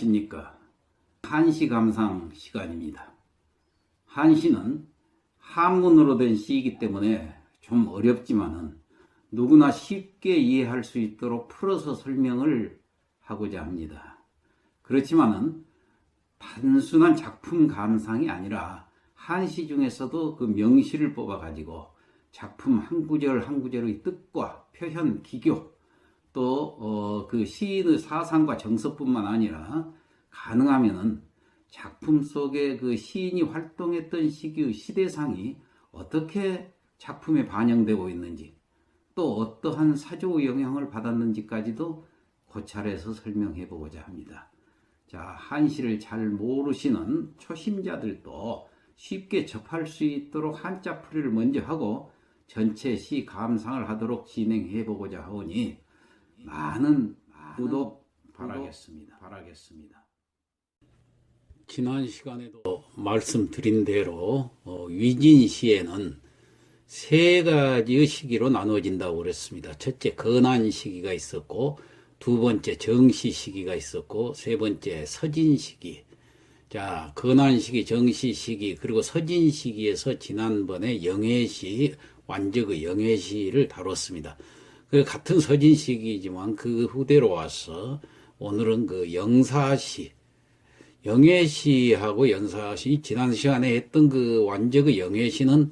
안녕하십니까. 한시 감상 시간입니다. 한시는 한문으로 된 시이기 때문에 좀 어렵지만은 누구나 쉽게 이해할 수 있도록 풀어서 설명을 하고자 합니다. 그렇지만은 단순한 작품 감상이 아니라 한시 중에서도 그 명시를 뽑아 가지고 작품 한 구절 한 구절의 뜻과 표현, 기교 또 그 시인의 사상과 정서뿐만 아니라 가능하면은 작품 속에 그 시인이 활동했던 시기의 시대상이 어떻게 작품에 반영되고 있는지 또 어떠한 사조의 영향을 받았는지까지도 고찰해서 설명해 보고자 합니다. 자, 한시를 잘 모르시는 초심자들도 쉽게 접할 수 있도록 한자 풀이를 먼저 하고 전체 시 감상을 하도록 진행해 보고자 하오니 많은 구독 바라겠습니다. 바라겠습니다. 지난 시간에도 말씀드린 대로 어, 위진시에는 세 가지의 시기로 나누어진다고 그랬습니다. 첫째 건한 시기가 있었고 두 번째 정시 시기가 있었고 세 번째 서진 시기. 자, 건한 시기, 정시 시기, 그리고 서진 시기에서 지난번에 영해시, 완적의 영해시를 다뤘습니다. 그 같은 서진 시기이지만 그 후대로 와서 오늘은 그 영사시, 영예시하고 연사시 지난 시간에 했던 그 완적의 영예시는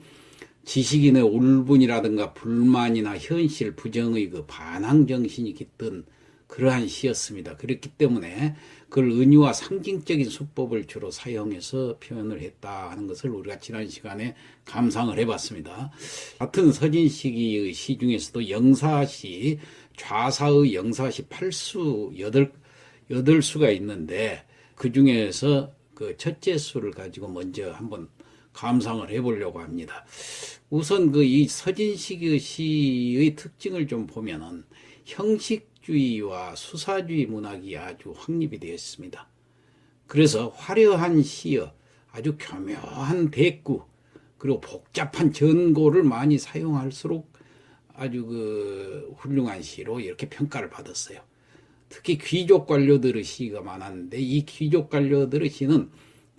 지식인의 울분이라든가 불만이나 현실 부정의 그 반항 정신이 깃든 그러한 시였습니다. 그렇기 때문에 그걸 은유와 상징적인 수법을 주로 사용해서 표현을 했다 하는 것을 우리가 지난 시간에 감상을 해봤습니다. 같은 서진 시기의 시 중에서도 영사시, 좌사의 영사시 8수, 8, 8수가 있는데 그 중에서 그 첫째 수를 가지고 먼저 한번 감상을 해보려고 합니다. 우선 그 이 서진시기 시의 특징을 좀 보면은 형식 주의와 수사주의 문학이 아주 확립이 되어 있습니다. 그래서 화려한 시어, 아주 교묘한 대구, 그리고 복잡한 전고를 많이 사용할수록 아주 그 훌륭한 시로 이렇게 평가를 받았어요. 특히 귀족 관료들의 시가 많았는데 이 귀족 관료들의 시는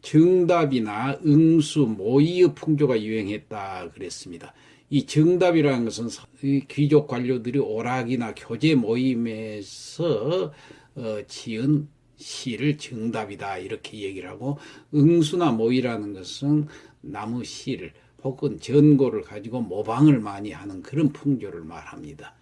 정답이나 응수, 모의의 풍조가 유행했다 그랬습니다. 이 정답이라는 것은 이 귀족 관료들이 오락이나 교제 모임에서 어, 지은 시를 정답이다 이렇게 얘기를 하고 응수나 모의라는 것은 나무 시를 혹은 전고를 가지고 모방을 많이 하는 그런 풍조를 말합니다.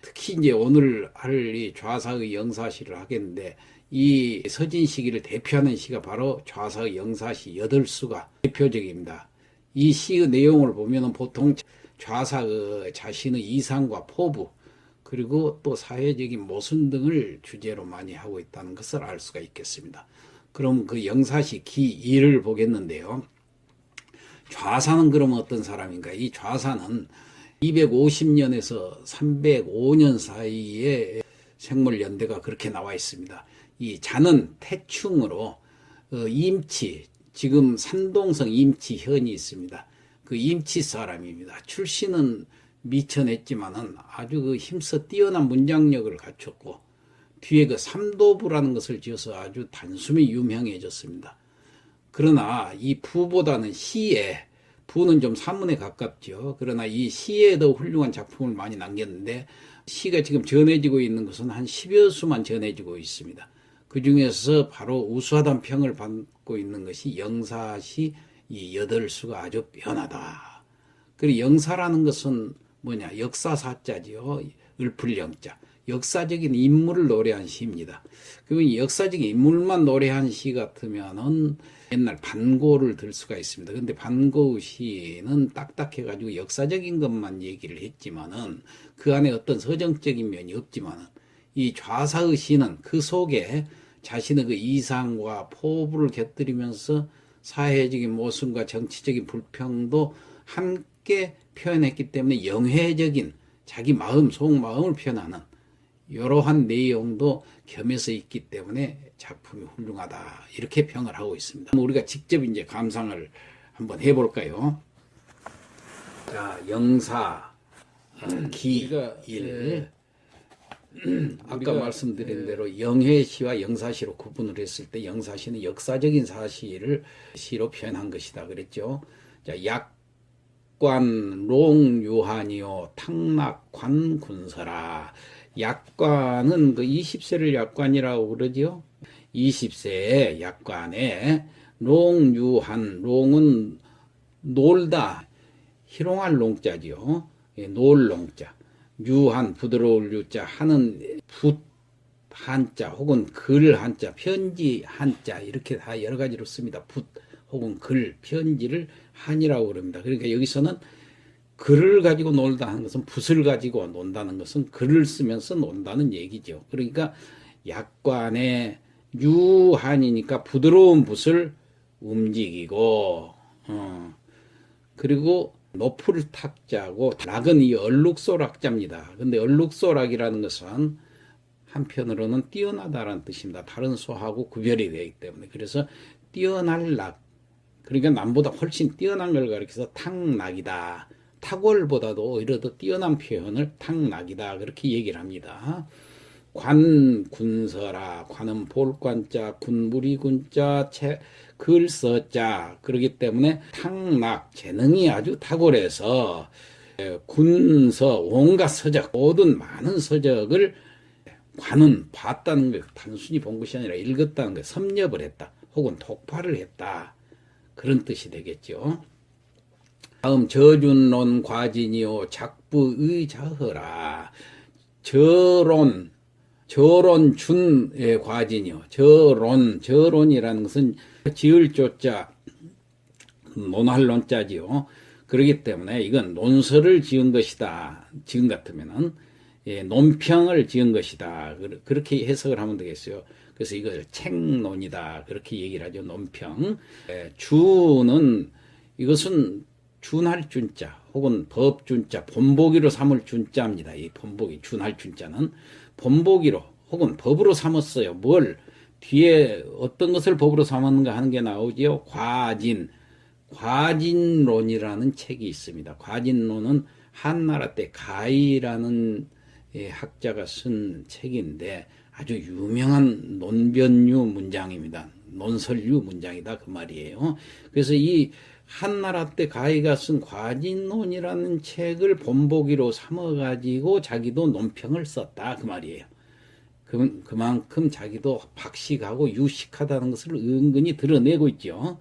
특히 이제 오늘 할 이 좌사의 영사시를 하겠는데 이 서진 시기를 대표하는 시가 바로 좌사의 영사시 여덟 수가 대표적입니다. 이 시의 내용을 보면은 보통 좌사의 자신의 이상과 포부 그리고 또 사회적인 모순 등을 주제로 많이 하고 있다는 것을 알 수가 있겠습니다. 그럼 그 영사시 기 2를 보겠는데요. 좌사는 그럼 어떤 사람인가? 이 좌사는 250년에서 305년 사이에 생물 연대가 그렇게 나와 있습니다. 이 자는 태충으로 어, 임치, 지금 산동성 임치현이 있습니다. 그 임치 사람입니다. 출신은 미천했지만은 아주 그 힘써 뛰어난 문장력을 갖췄고 뒤에 그 삼도부라는 것을 지어서 아주 단숨에 유명해졌습니다. 그러나 이 부보다는 시에 부는 좀 산문에 가깝죠. 그러나 이 시에 더 훌륭한 작품을 많이 남겼는데 시가 지금 전해지고 있는 것은 한 10여 수만 전해지고 있습니다. 그 중에서 바로 우수하다는 평을 받고 있는 것이 영사시 이 여덟 수가 아주 변하다. 그리고 영사라는 것은 뭐냐 역사사자지요. 을풀영자. 역사적인 인물을 노래한 시입니다. 그러면 역사적인 인물만 노래한 시 같으면은 옛날 반고를 들 수가 있습니다. 근데 반고 시는 딱딱해가지고 역사적인 것만 얘기를 했지만은 그 안에 어떤 서정적인 면이 없지만은 이 좌사의 시는 그 속에 자신의 그 이상과 포부를 곁들이면서 사회적인 모순과 정치적인 불평도 함께 표현했기 때문에 영회적인 자기 마음, 속마음을 표현하는 이러한 내용도 겸해서 있기 때문에 작품이 훌륭하다 이렇게 평을 하고 있습니다. 우리가 직접 이제 감상을 한번 해볼까요? 자, 영사 어, 기일 아까 우리가, 말씀드린 대로 영해시와 영사시로 구분을 했을 때 영사시는 역사적인 사실을 시로 표현한 것이다 그랬죠. 자, 약관 롱유한이요 탕락관 군서라. 약관은 그 20세를 약관이라고 그러지요. 20세의 약관에 롱유한 롱은 놀다 희롱할 롱자지요. 예, 놀 롱자. 유한 부드러울 유자 하는 붓 한자 혹은 글 한자 편지 한자 이렇게 다 여러 가지로 씁니다. 붓 혹은 글 편지를 한이라고 그럽니다. 그러니까 여기서는 글을 가지고 놀다 하는 것은 붓을 가지고 논다는 것은 글을 쓰면서 논다는 얘기죠. 그러니까 약관의 유한이니까 부드러운 붓을 움직이고 어, 그리고 노풀 탁자고 락은 이 얼룩소 락자입니다. 근데 얼룩소 락이라는 것은 한편으로는 뛰어나다라는 뜻입니다. 다른 소하고 구별이 되기 때문에 그래서 뛰어날 락 그러니까 남보다 훨씬 뛰어난 걸 가리켜서 탁락이다. 탁월보다도 오히려 더 뛰어난 표현을 탁락이다 그렇게 얘기를 합니다. 관 군서라 관은 볼관자 군무리 군자 체 글서자. 그러기 때문에 탁락 재능이 아주 탁월해서 에, 군서 온갖 서적 모든 많은 서적을 관은 봤다는 거 단순히 본 것이 아니라 읽었다는 거 섭렵을 했다 혹은 독파를 했다. 그런 뜻이 되겠죠. 다음 저준론 과진이요 작부의 자허라. 저론 저론 준의 과진이요. 저론 저론이라는 것은 지을 조자 논할 논자지요. 그렇기 때문에 이건 논설을 지은 것이다. 지금 같으면은 예, 논평을 지은 것이다. 그- 그렇게 해석을 하면 되겠어요. 그래서 이걸 책론이다. 그렇게 얘기를 하죠. 논평. 예, 주는 이것은 준할 준자 혹은 법 준자 본보기로 삼을 준자입니다. 이 본보기 준할 준자는 본보기로 혹은 법으로 삼았어요. 뭘 뒤에 어떤 것을 법으로 삼았는가 하는 게 나오지요. 과진 과진론이라는 책이 있습니다. 과진론은 한나라 때 가이라는 예, 학자가 쓴 책인데 아주 유명한 논변류 문장입니다. 논설류 문장이다 그 말이에요. 그래서 이 한나라 때 가희가 쓴 과진론이라는 책을 본보기로 삼아가지고 자기도 논평을 썼다 그 말이에요. 그, 그만큼 자기도 박식하고 유식하다는 것을 은근히 드러내고 있죠.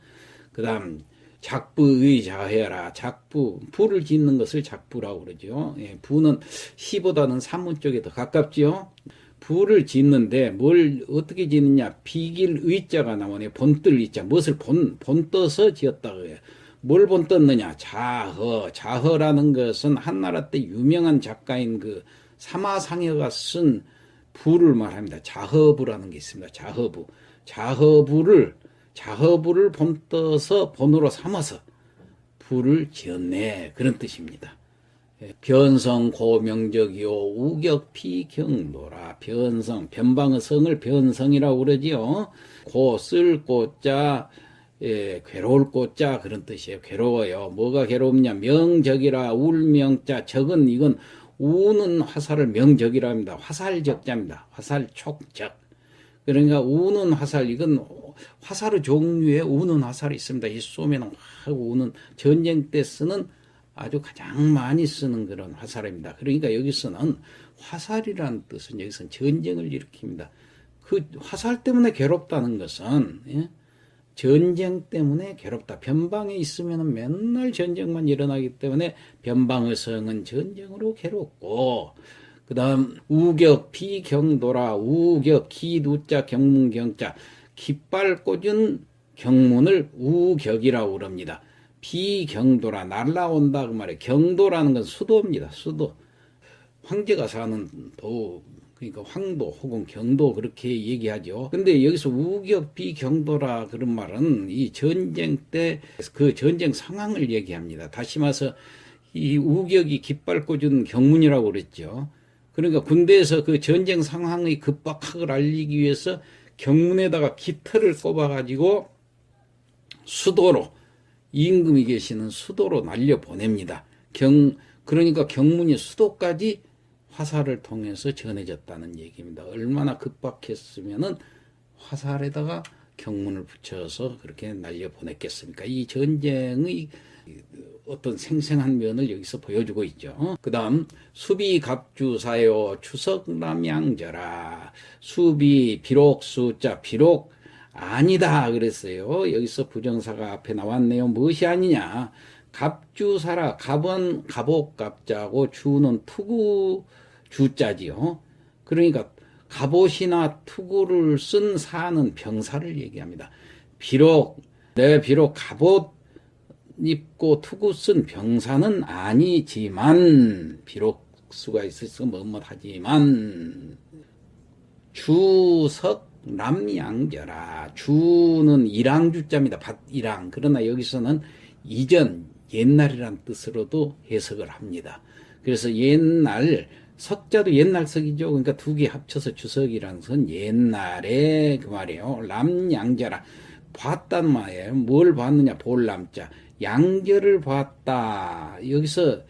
그 다음 작부의 자해라 작부 부를 짓는 것을 작부라고 그러죠. 예, 부는 시보다는 산문 쪽에 더 가깝지요. 부를 짓는데 뭘 어떻게 짓느냐 비길 의자가 나오네 본뜰 의자 무엇을 본 본떠서 지었다 그래요. 뭘 본떴느냐 자허 자허라는 것은 한나라 때 유명한 작가인 그 사마상여가 쓴 부를 말합니다. 자허부라는 게 있습니다. 자허부 자허부를 자허부를 본떠서 본으로 삼아서 부를 지었네 그런 뜻입니다. 예, 변성 고명적이요 우격 피경도라 변성 변방의 성을 변성이라고 그러지요. 고쓸 꽃자 예, 괴로울 꽃자 그런 뜻이에요. 괴로워요. 뭐가 괴롭냐? 명적이라 울명자 적은 이건 우는 화살을 명적이라 합니다. 화살적자입니다. 화살촉적. 그러니까 우는 화살 이건 화살의 종류에 우는 화살이 있습니다. 이 쏘면 확 우는 전쟁 때 쓰는 아주 가장 많이 쓰는 그런 화살입니다. 그러니까 여기서는 화살이라는 뜻은 여기서는 전쟁을 일으킵니다. 그 화살 때문에 괴롭다는 것은 예? 전쟁 때문에 괴롭다. 변방에 있으면 맨날 전쟁만 일어나기 때문에 변방의 성은 전쟁으로 괴롭고 그 다음 우격 비경도라 우격 기두자 경문경자 깃발 꽂은 경문을 우격이라고 그럽니다. 비경도라 날라온다 그 말이에요. 경도라는 건 수도입니다. 수도. 황제가 사는 도 그러니까 황도 혹은 경도 그렇게 얘기하죠. 근데 여기서 우격 비경도라 그런 말은 이 전쟁 때 그 전쟁 상황을 얘기합니다. 다시 말해서 이 우격이 깃발 꽂은 경문이라고 그랬죠. 그러니까 군대에서 그 전쟁 상황의 급박함을 알리기 위해서 경문에다가 깃털을 꼽아가지고 수도로 임금이 계시는 수도로 날려 보냅니다. 경 그러니까 경문이 수도까지 화살을 통해서 전해졌다는 얘기입니다. 얼마나 급박했으면은 화살에다가 경문을 붙여서 그렇게 날려 보냈겠습니까? 이 전쟁의 어떤 생생한 면을 여기서 보여주고 있죠. 그 다음, 수비 갑주사요, 추석 남양저라. 수비, 비록 숫자, 비록 아니다. 그랬어요. 여기서 부정사가 앞에 나왔네요. 무엇이 아니냐. 갑주사라, 갑은 갑옥 갑자고 주는 투구 주자지요. 그러니까 갑옷이나 투구를 쓴 사는 병사를 얘기합니다. 비록 내 비록 갑옷 입고 투구 쓴 병사는 아니지만 비록 수가 있어서 뭐뭐하지만 주석 남양저라 주는 일항주자입니다. 밭일항 그러나 여기서는 이전 옛날이란 뜻으로도 해석을 합니다. 그래서 옛날 석자도 옛날 석이죠. 그러니까 두 개 합쳐서 주석이라는 옛날에 그 말이에요. 남양자라 봤단 말이에요. 뭘 봤느냐 볼남자 양절을 봤다. 여기서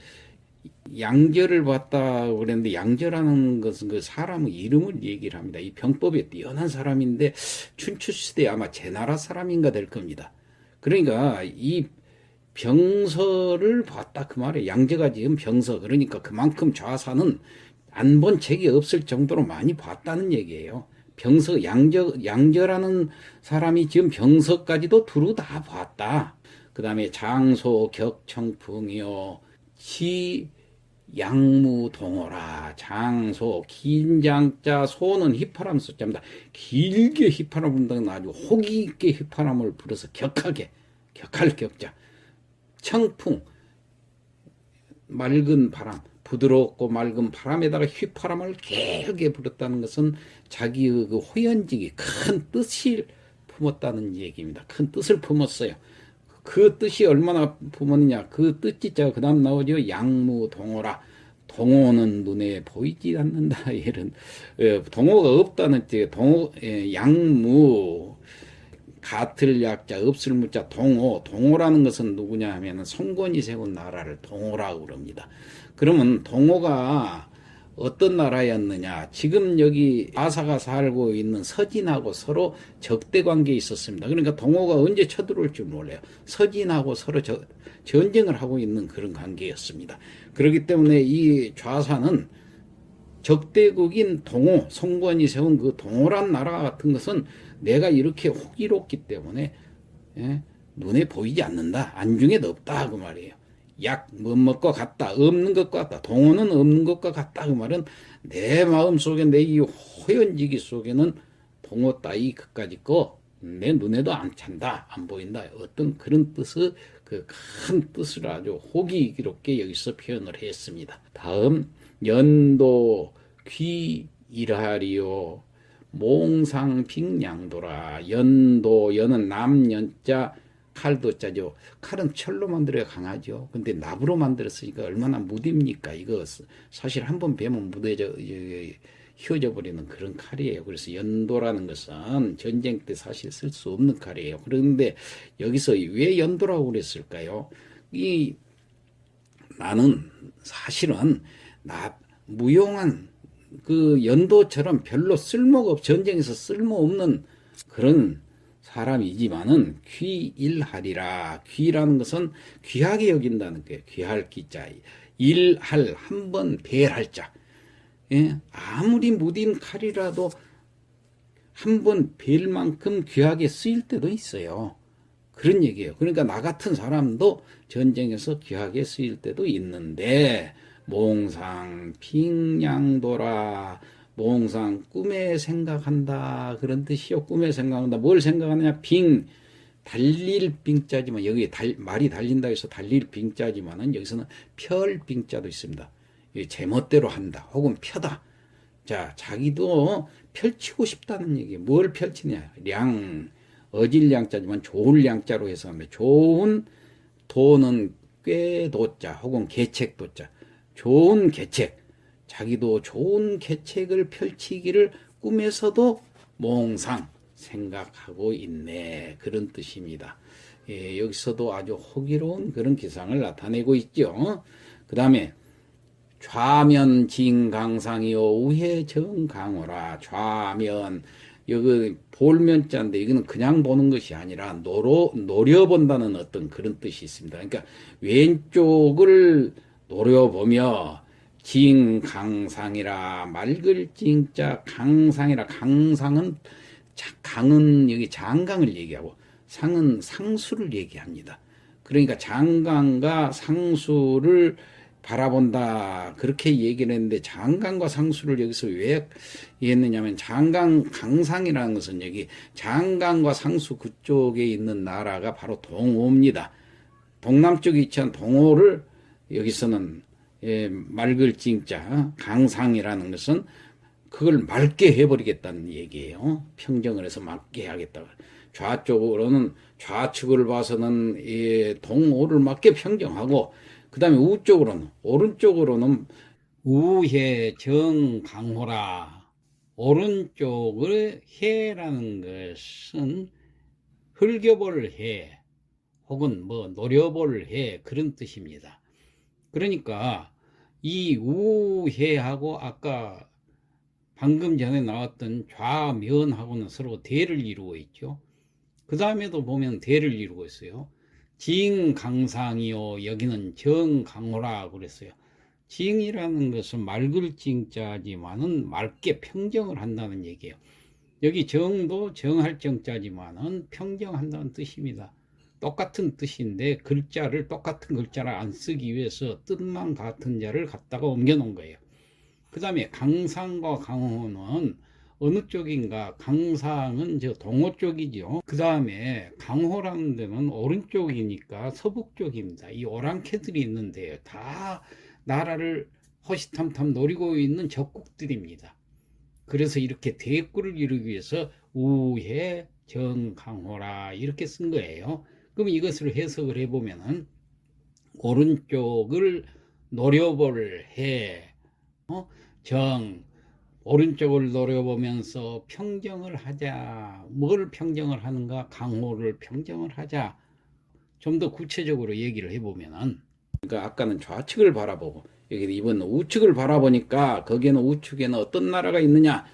양절을 봤다 그랬는데 양절하는 것은 그 사람의 이름을 얘기를 합니다. 이 병법에 뛰어난 사람인데 춘추 시대 아마 제 나라 사람인가 될 겁니다. 그러니까 이 병서를 봤다 그 말이에요. 양제가 지은 병서 그러니까 그만큼 좌사는 안 본 책이 없을 정도로 많이 봤다는 얘기예요. 병서 양저 양저라는 사람이 지금 병서까지도 두루 다 봤다. 그 다음에 장소 격청풍이요 지 양무동어라 장소 긴장자 소는 휘파람 숫자입니다. 길게 휘파람 분다는 아주 호기 있게 휘파람을 불어서 격하게 격할 격자 청풍 맑은 바람 부드럽고 맑은 바람에다가 휘파람을 길게 불었다는 것은 자기의 그 호연직이 큰 뜻을 품었다는 얘기입니다. 큰 뜻을 품었어요. 그 뜻이 얼마나 품었느냐. 그 뜻지자가 그 다음 나오죠. 양무 동호라. 동호는 눈에 보이지 않는다. 이런 예, 동호가 없다는 뜻. 동호 예, 양무 가틀 약자 없을 무자 동호 동호라는 것은 누구냐 하면은 송건이 세운 나라를 동호라고 그럽니다. 그러면 동호가 어떤 나라였느냐? 지금 여기 아사가 살고 있는 서진하고 서로 적대 관계에 있었습니다. 그러니까 동호가 언제 쳐들어올 줄 몰라요. 서진하고 서로 저, 전쟁을 하고 있는 그런 관계였습니다. 그렇기 때문에 이 좌사는 적대국인 동호, 송건이 세운 그 동호란 나라 같은 것은 내가 이렇게 호기롭기 때문에 예, 눈에 보이지 않는다. 안중에도 없다 그 말이에요. 약 못 먹고 같다. 없는 것과 같다. 동호는 없는 것과 같다. 그 말은 내 마음 속에 내 이 호연지기 속에는 동호 따위 그까지 거내 눈에도 안 찬다. 안 보인다. 어떤 그런 뜻을 그 큰 뜻을 아주 호기롭게 여기서 표현을 했습니다. 다음 연도 귀 일하리요 몽상 빙양도라 연도 연은 남연자 칼도 짜죠. 칼은 철로 만들어야 강하죠. 근데 납으로 만들었으니까 얼마나 무딥니까? 이거 사실 한 번 베면 무뎌져 휘어져 버리는 그런 칼이에요. 그래서 연도라는 것은 전쟁 때 사실 쓸 수 없는 칼이에요. 그런데 여기서 왜 연도라고 그랬을까요? 이 나는 사실은 나 무용한 그 연도처럼 별로 쓸모가 없, 전쟁에서 쓸모없는 그런 사람이지만은 귀일하리라. 귀라는 것은 귀하게 여긴다는 거예요. 귀할 기자. 일할 한 번 배할 자. 예? 아무리 무딘 칼이라도 한번뵐 만큼 귀하게 쓰일 때도 있어요. 그런 얘기예요. 그러니까 나 같은 사람도 전쟁에서 귀하게 쓰일 때도 있는데 몽상 빙양도라 몽상 꿈에 생각한다 그런 뜻이요. 꿈에 생각한다. 뭘 생각하느냐? 빙. 달릴 빙자지만 여기 달, 말이 달린다 해서 달릴 빙자지만은 여기서는 펼 빙자도 있습니다. 제멋대로 한다 혹은 펴다. 자 자기도 펼치고 싶다는 얘기. 뭘 펼치냐? 량. 어질 량자지만 좋을 량자로 해서 하면 좋은 도는 꽤 도자 혹은 계책 도자. 좋은 계책, 자기도 좋은 계책을 펼치기를 꿈에서도 몽상 생각하고 있네. 그런 뜻입니다. 예, 여기서도 아주 호기로운 그런 기상을 나타내고 있죠. 그 다음에 좌면 진강상이요 우회 정강호라 좌면 여기 볼면자인데 이거는 그냥 보는 것이 아니라 노려 노려본다는 어떤 그런 뜻이 있습니다. 그러니까 왼쪽을 노려보며 진강상이라 맑을 징자 강상이라 강상은 자- 강은 여기 장강을 얘기하고 상은 상수를 얘기합니다. 그러니까 장강과 상수를 바라본다 그렇게 얘기를 했는데 장강과 상수를 여기서 왜 했느냐면 장강 강상이라는 것은 여기 장강과 상수 그쪽에 있는 나라가 바로 동호입니다. 동남쪽에 위치한 동호를 여기서는 예, 맑을 징자 강상이라는 것은 그걸 맑게 해버리겠다는 얘기예요. 평정을 해서 맑게 하겠다. 좌쪽으로는 좌측을 봐서는 이 동호를 맞게 평정하고 그 다음에 우쪽으로는 오른쪽으로는 우해 정강호라 오른쪽을 해라는 것은 흘겨볼 해 혹은 뭐 노려볼 해 그런 뜻입니다. 그러니까 이 우해하고 아까 방금 전에 나왔던 좌면하고는 서로 대를 이루고 있죠. 그 다음에도 보면 대를 이루고 있어요. 징강상이요. 여기는 정강호라 그랬어요. 징이라는 것은 맑을 징자지만은 맑게 평정을 한다는 얘기예요. 여기 정도 정할 정자지만은 평정한다는 뜻입니다. 똑같은 뜻인데 글자를 똑같은 글자를 안 쓰기 위해서 뜻만 같은 자를 갖다가 옮겨 놓은 거예요. 그 다음에 강상과 강호는 어느 쪽인가? 강상은 저 동호 쪽이죠. 그 다음에 강호라는 데는 오른쪽이니까 서북 쪽입니다. 이 오랑캐들이 있는데 다 나라를 호시탐탐 노리고 있는 적국들입니다. 그래서 이렇게 대꾸를 이루기 위해서 우해 정강호라 이렇게 쓴 거예요. 그럼 이것을 해석을 해보면은 오른쪽을 노려볼 해, 어? 정, 오른쪽을 노려보면서 평정을 하자. 뭘 평정을 하는가? 강호를 평정을 하자. 좀 더 구체적으로 얘기를 해보면은, 그러니까 아까는 좌측을 바라보고, 여기 이번 우측을 바라보니까 거기에는 우측에는 어떤 나라가 있느냐?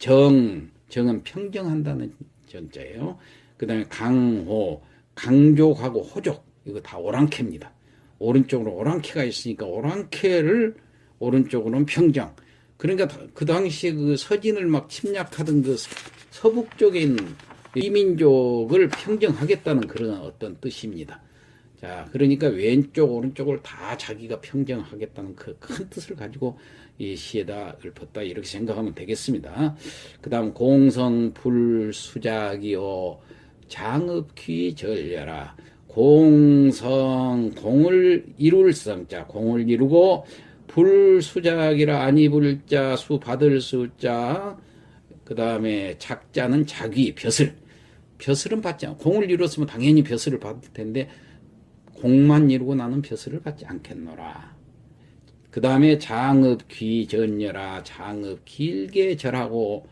정, 정은 평정한다는 전자예요. 그 다음에 강호, 강족하고 호족, 이거 다 오랑캐입니다. 오른쪽으로 오랑캐가 있으니까 오랑캐를 오른쪽으로는 평정. 그러니까 그 당시에 그 서진을 막 침략하던 그 서북 쪽에 있는 이민족을 평정하겠다는 그런 어떤 뜻입니다. 자, 그러니까 왼쪽, 오른쪽을 다 자기가 평정하겠다는 그 큰 뜻을 가지고 이 시에다 읊었다 이렇게 생각하면 되겠습니다. 그 다음 공성 불수작이요 장읍귀 절려라. 공성 공을 이룰 성자 공을 이루고 불수작이라 아니 불자 수 받을 수자 그 다음에 작자는 자귀 벼슬. 벼슬은 받지 않 공을 이뤘으면 당연히 벼슬을 받을 텐데 공만 이루고 나는 벼슬을 받지 않겠노라. 그 다음에 장읍 귀 전여라. 장읍 길게 절하고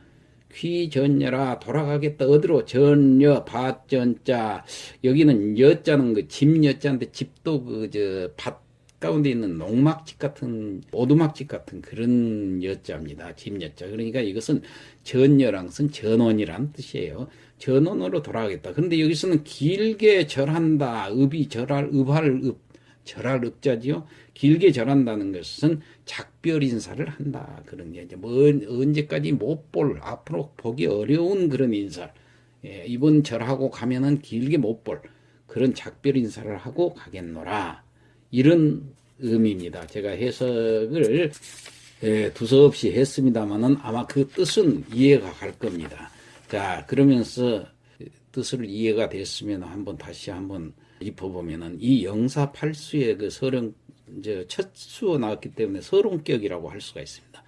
귀전여라 돌아가겠다 어디로? 전여 밭전자. 여기는 여자는 그 집여자인데 집도 그 저 밭 가운데 있는 농막집 같은 오두막집 같은 그런 여자입니다. 집여자. 그러니까 이것은 전여랑 쓴 전원이란 뜻이에요. 전원으로 돌아가겠다. 그런데 여기서는 길게 절한다. 읍이 절할 읍할 읍 절할 읍자지요. 길게 절한다는 것은 작별 인사를 한다. 그런 게 이제 뭐 언제까지 못 볼, 앞으로 보기 어려운 그런 인사. 예, 이번 절하고 가면은 길게 못 볼 그런 작별 인사를 하고 가겠노라. 이런 의미입니다. 제가 해석을 예, 두서없이 했습니다만은 아마 그 뜻은 이해가 갈 겁니다. 자, 그러면서 뜻을 이해가 됐으면 한번 다시 한번 짚어보면은 이 영사 팔수의 그 서령 이제 첫 수어 나왔기 때문에 서론격이라고 할 수가 있습니다.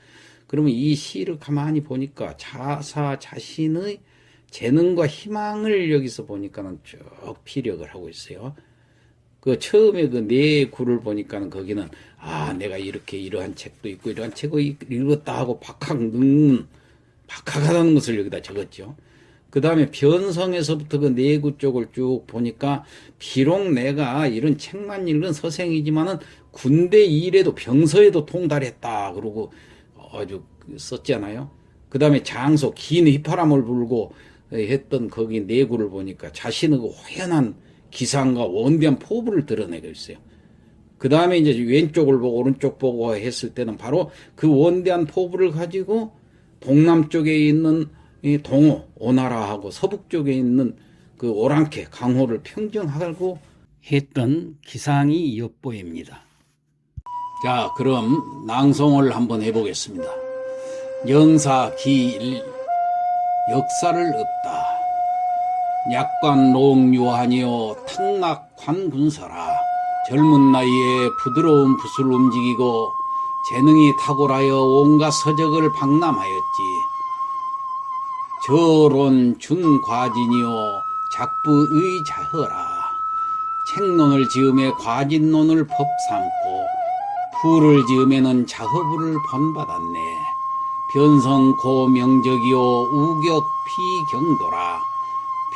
그러면 이 시를 가만히 보니까 자사 자신의 재능과 희망을 여기서 보니까는 쭉 피력을 하고 있어요. 그 처음에 그 네 구를 보니까는 거기는 아 내가 이렇게 이러한 책도 있고 이러한 책을 읽었다 하고 박학 능 박학하다는 것을 여기다 적었죠. 그 다음에 변성에서부터 그 내구 쪽을 쭉 보니까 비록 내가 이런 책만 읽은 서생이지만은 군대 일에도 병서에도 통달했다 그러고 아주 썼잖아요. 그 다음에 장소 긴 휘파람을 불고 했던 거기 내구를 보니까 자신의 그 호연한 기상과 원대한 포부를 드러내고 있어요. 그 다음에 이제 왼쪽을 보고 오른쪽 보고 했을 때는 바로 그 원대한 포부를 가지고 동남쪽에 있는 이 동호 오나라하고 서북 쪽에 있는 그 오랑캐 강호를 평정하고 했던 기상이 엿보입니다. 자, 그럼 낭송을 한번 해보겠습니다. 영사 기일 역사를 읊다. 약관 롱유하니요 탁락 관군서라 젊은 나이에 부드러운 붓을 움직이고 재능이 탁월하여 온갖 서적을 박람하였지. 저론 준과진이요 작부의 자허라. 책론을 지음에 과진론을 법 삼고 부를 지음에는 자허부를 번받았네. 변성 고 명적이요 우격 피경도라.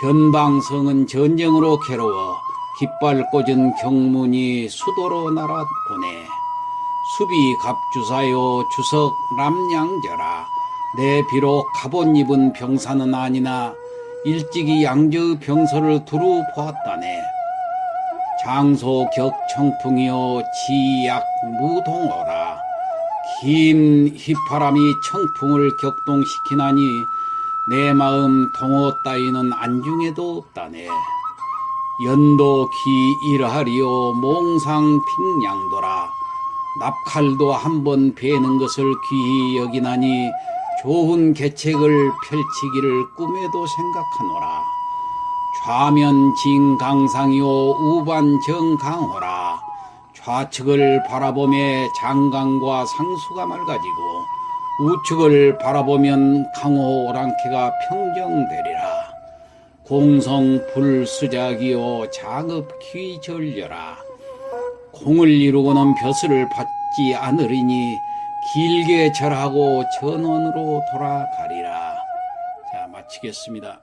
변방성은 전쟁으로 괴로워 깃발 꽂은 경문이 수도로 날아오네. 수비 갑주사요 주석 람양저라. 내 비록 갑옷 입은 병사는 아니나 일찍이 양저의 병서를 두루 보았다네. 장소 격청풍이요 지약 무동어라. 긴 휘파람이 청풍을 격동시키나니 내 마음 동어 따위는 안중에도 없다네. 연도 기 일하리요 몽상 핑양도라. 납칼도 한 번 베는 것을 귀히 여기나니 좋은 계책을 펼치기를 꿈에도 생각하노라. 좌면 진강상이요 우반 정강호라. 좌측을 바라보며 장강과 상수가 맑아지고 우측을 바라보면 강호 오랑캐가 평정되리라. 공성 불수작이요 장읍 귀절려라. 공을 이루고는 벼슬을 받지 않으리니 길게 절하고 전원으로 돌아가리라. 자, 마치겠습니다.